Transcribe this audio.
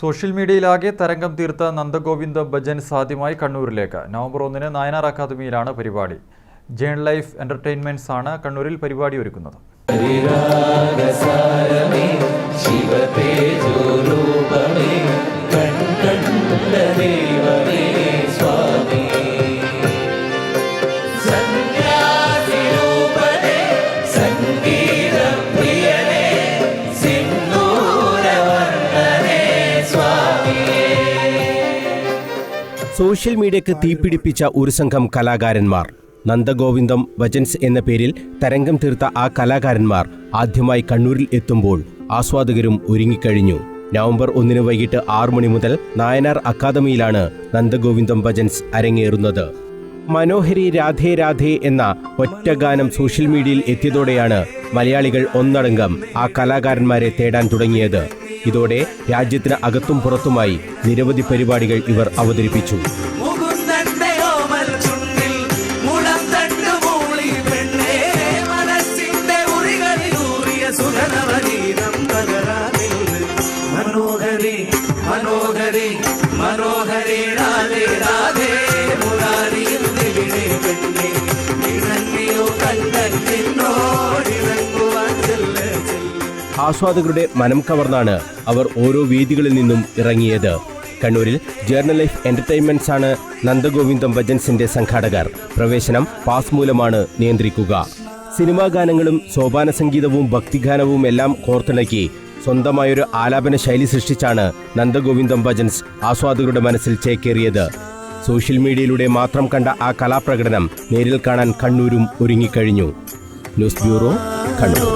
Social മീഡിയയിലാകെ തരംഗം തീർത്ത നന്ദഗോവിന്ദ ഭജൻ സാധ്യമായി കണ്ണൂരിലേക്ക്. നവംബർ ഒന്നിന് നായനാർ അക്കാദമിയിലാണ് പരിപാടി. ജേൺ ലൈഫ് എന്റർടൈൻമെന്റ്സ് ആണ് കണ്ണൂരിൽ പരിപാടി ഒരുക്കുന്നത്. സോഷ്യൽ മീഡിയക്ക് തീപിടിപ്പിച്ച ഒരു സംഘം കലാകാരന്മാർ. നന്ദഗോവിന്ദം വജൻസ് എന്ന പേരിൽ തരംഗം തീർത്ത ആ കലാകാരന്മാർ ആദ്യമായി കണ്ണൂരിൽ എത്തുമ്പോൾ ആസ്വാദകരും ഒരുങ്ങിക്കഴിഞ്ഞു. നവംബർ ഒന്നിന് വൈകിട്ട് ആറു മണി മുതൽ നായനാർ അക്കാദമിയിലാണ് നന്ദഗോവിന്ദം ഭജൻസ് അരങ്ങേറുന്നത്. മനോഹരി രാധേ രാധേ എന്ന ഒറ്റ ഗാനം സോഷ്യൽ മീഡിയയിൽ എത്തിയതോടെയാണ് മലയാളികൾ ഒന്നടങ്കം ആ കലാകാരന്മാരെ തേടാൻ തുടങ്ങിയത്. ഇതോടെ രാജ്യത്തിന് അകത്തും പുറത്തുമായി നിരവധി പരിപാടികൾ ഇവർ അവതരിപ്പിച്ചു. മനോഹരി മനോഹരി മനോഹരി ആസ്വാദകരുടെ മനം കവർന്നാണ് അവർ ഓരോ വേദികളിൽ നിന്നും ഇറങ്ങിയത്. കണ്ണൂരിൽ ജേർണൽ ലൈഫ് എന്റർടൈൻമെന്റ്സ് ആണ് നന്ദഗോവിന്ദം ഭജൻസിന്റെ സംഘാടകർ. പ്രവേശനം പാസ് മൂലമാണ് നിയന്ത്രിക്കുക. സിനിമാ ഗാനങ്ങളും സോപാന സംഗീതവും ഭക്തിഗാനവും എല്ലാം കോർത്തിണക്കി സ്വന്തമായൊരു ആലാപന ശൈലി സൃഷ്ടിച്ചാണ് നന്ദഗോവിന്ദം ഭജൻസ് ആസ്വാദകരുടെ മനസ്സിൽ ചേക്കേറിയത്. സോഷ്യൽ മീഡിയയിലൂടെ മാത്രം കണ്ട ആ കലാപ്രകടനം നേരിൽ കാണാൻ കണ്ണൂരും ഒരുങ്ങിക്കഴിഞ്ഞു. News bureau Kannur.